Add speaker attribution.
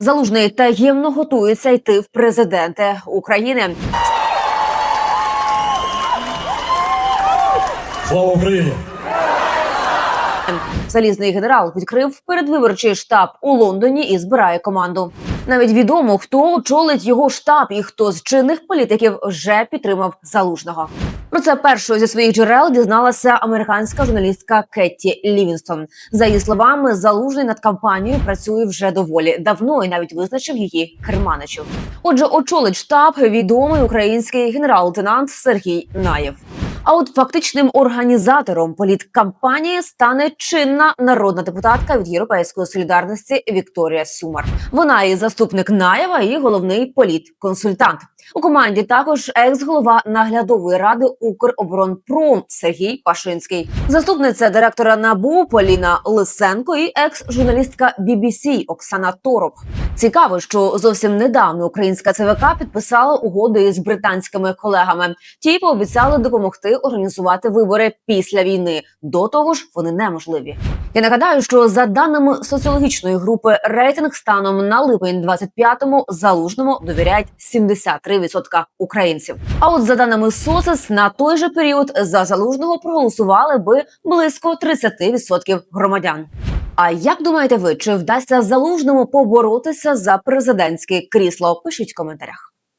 Speaker 1: Залужний таємно готується йти в президенти України.
Speaker 2: Слава Україні!
Speaker 1: Залізний генерал відкрив передвиборчий штаб у Лондоні і збирає команду. Навіть відомо, хто очолить його штаб і хто з чинних політиків вже підтримав залужного. Про це першою зі своїх джерел дізналася американська журналістка Кетті Лівінстон. За її словами, залужний над кампанією працює вже доволі давно і навіть визначив її керманичів. Отже, очолить штаб відомий український генерал-лейтенант Сергій Наєв. А от фактичним організатором політкампанії стане чинна народна депутатка від Європейської солідарності Вікторія Сюмар. Вона і заступник Наєва, і головний політконсультант. У команді також екс-голова наглядової ради Укроборонпром Сергій Пашинський, заступниця директора НАБУ Поліна Лисенко і екс-журналістка BBC Оксана Тороп. Цікаво, що зовсім недавно українська ЦВК підписала угоду із британськими колегами. Ті пообіцяли допомогти організувати вибори після війни. До того ж, вони неможливі. Я нагадаю, що за даними соціологічної групи рейтинг станом на липень 25-му залужному довіряють 73% українців. А от за даними СОСИС, на той же період за залужного проголосували би близько 30% громадян. А як думаєте ви, чи вдасться залужному поборотися за президентське крісло? Пишіть в коментарях.